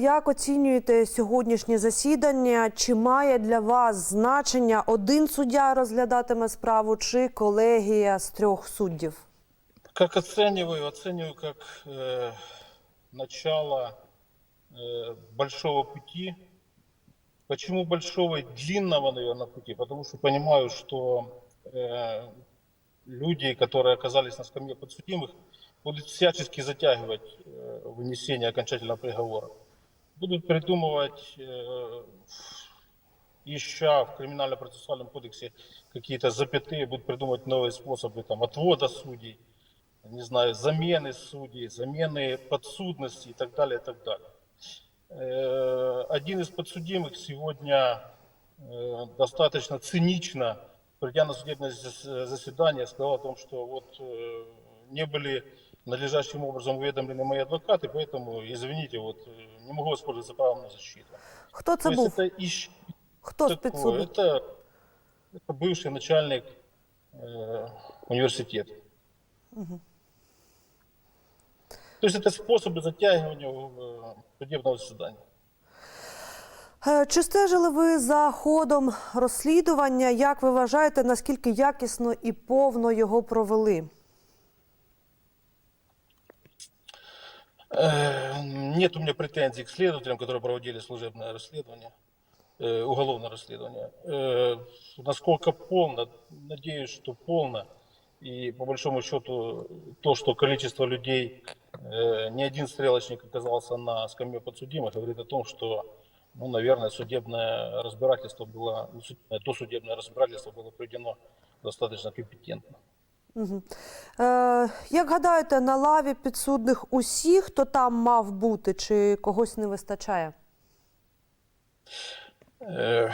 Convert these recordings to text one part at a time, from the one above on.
Як оцінюєте сьогоднішнє засідання? Чи має для вас значення один суддя розглядатиме справу, чи колегія з трьох суддів? Как оцениваю? Оцениваю как э, начало э, большого пути. Почему большого и длинного, наверное, пути? Потому что понимаю, что э, люди, которые оказались на скамье подсудимых, будут всячески затягивать э, вынесение окончательного приговора. Будут придумывать, э, ища в криминально-процессуальном кодексе какие-то запятые, будут придумывать новые способы там, отвода судей, не знаю, замены судей, замены подсудности и так далее, и так далее. Э, Один из подсудимых сегодня э, достаточно цинично, придя на судебное зас- заседание, сказал о том, что вот э, не были надлежащим образом уведомлены мои адвокаты, поэтому, извините, вот э, не могу воспользоваться правом на защиту. Хто це То есть був? это ищ- Хто з такое? підсудних? Это, это бывший начальник э, университета. То есть это способы затягивания э, судебного заседания. Е, Чи стежили ви за ходом розслідування? Як ви вважаєте, наскільки якісно і повно його провели? Нет у меня претензий к следователям, которые проводили служебное расследование, э, уголовное расследование. Э, Насколько полно, надеюсь, что полно. И по большому счету то, что количество людей, э, ни один стрелочник оказался на скамье подсудимых, говорит о том, что, ну, наверное, судебное разбирательство было, ну, судебное- то судебное разбирательство было проведено достаточно компетентно. Е, як гадаєте, на лаві підсудних усі, хто там мав бути, чи когось не вистачає? Э,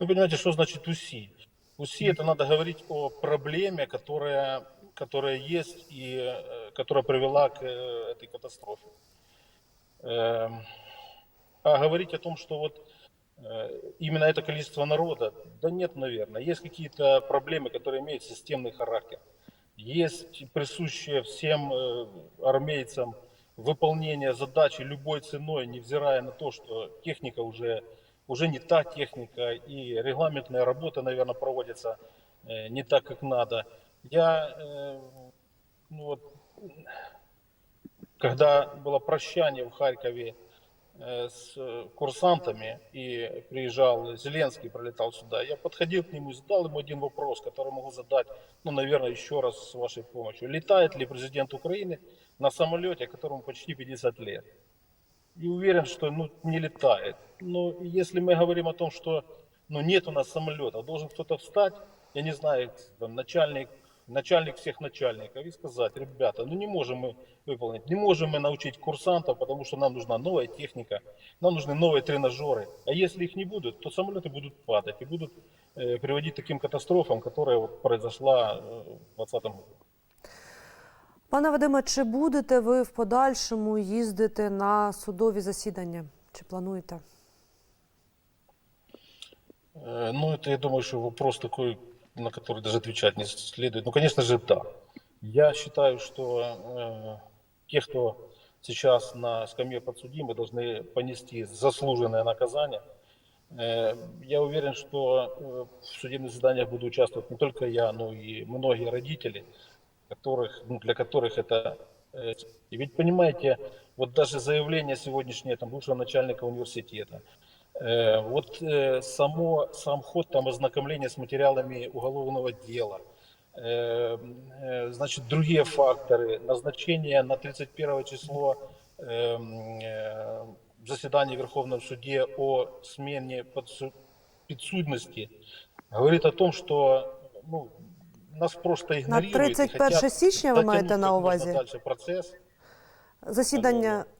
Вы понимаете, что значит УСИ? УСИ это надо говорить о проблеме, которая, которая есть и э, которая привела к э, этой катастрофе. Эм, А говорить о том, что вот э, именно это количество народа, да нет, наверное. Есть какие-то проблемы, которые имеют системный характер. Есть присущее всем э, армейцам выполнение задачи любой ценой, невзирая на то, что техника уже, уже не та техника, и регламентная работа, наверное, проводится э, не так, как надо. Я, э, ну вот, когда было прощание в Харькове э, с э, курсантами, и приезжал Зеленский, пролетал сюда, я подходил к нему и задал ему один вопрос, который могу задать, ну, наверное, еще раз с вашей помощью. Летает ли президент Украины на самолете, которому почти 50 лет? И уверен, что ну, не летает. Но если мы говорим о том, что ну, нет у нас самолетов, должен кто-то встать, я не знаю, там, начальник, начальник всех начальников и сказать, ребята, ну не можем мы выполнить, не можем мы научить курсантов, потому что нам нужна новая техника, нам нужны новые тренажеры. А если их не будет, то самолеты будут падать и будут э, приводить к таким катастрофам, которая вот произошла э, в 2020 году. Пане Вадиме, чи будете ви в подальшому їздити на судові засідання? Чи плануєте? Э, Ну, это, я думаю, что вопрос такой, на который даже отвечать не следует. Ну, конечно же, да. Я считаю, что э, те, кто сейчас на скамье подсудимых, должны понести заслуженное наказание. Э, я уверен, что э, в судебных заседаниях буду участвовать не только я, но и многие родители, которых, ну, для которых это... э, и ведь понимаете, вот даже заявление сегодняшнее там, бывшего начальника университета, Э, Вот э, само, сам ход там ознакомления с материалами уголовного дела, э, э, значит, другие факторы, назначение на 31 число э, э, заседания в Верховном суде о смене подсу- подсудности, говорит о том, что ну, нас просто На игнорируют. и 31 хотят січня ви затянуть маєте на как можно увазі? дальше процесс. Засідання, е,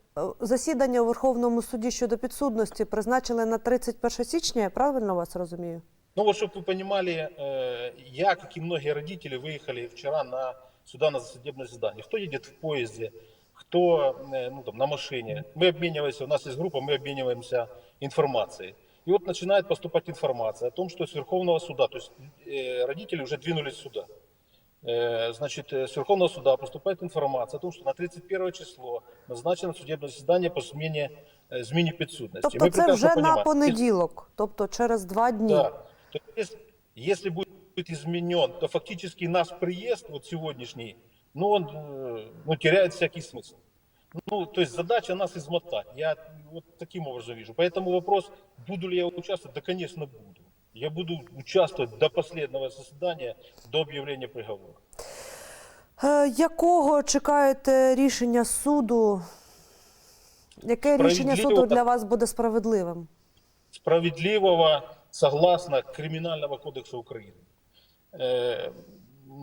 засідання у Верховному суді щодо підсудності призначили на 31 січня, я правильно вас розумію? Ну вот, чтобы вы понимали, э, я, как и многие родители, выехали вчера на, сюда на судебное заседание. Кто едет в поезде, кто э, ну, там, на машине. Мы обмениваемся, у нас есть группа, мы обмениваемся информацией. И вот начинает поступать информация о том, что с Верховного суда, то есть э, родители уже двинулись сюда. э, значит, э, с Верховного суда поступает информация о том, что на 31 число назначено судебное заседание по смене, э, змене подсудности. Тобто Мы це прекрасно вже на понимаем, понеділок, тобто через два дні. Да. То есть, если будет изменен, то фактически наш приезд, вот сегодняшний, ну, он э, ну, теряет всякий смысл. Ну, то есть задача нас измотать. Я вот таким образом вижу. Поэтому вопрос, буду ли я участвовать, да, конечно, буду. Я буду участвовать до последнего заседания, до объявления приговора. Е, Якого чекаєте рішення суду? Яке рішення суду Справедливого. для вас буде справедливим? справедливого согласно Криминального кодекса Украины. Э,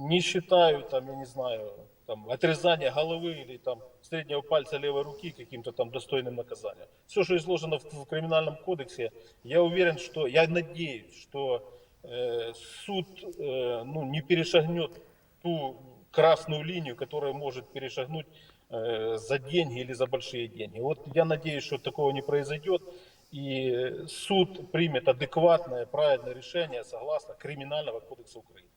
Не считаю, там, я не знаю, Там, отрезание головы или там, среднего пальца левой руки каким-то там достойным наказанием. Все, что изложено в, в Криминальном кодексе, я уверен, что, я надеюсь, что э, суд э, ну, не перешагнет ту красную линию, которая может перешагнуть э, за деньги или за большие деньги. Вот я надеюсь, что такого не произойдет, и суд примет адекватное, правильное решение согласно Криминального кодекса Украины.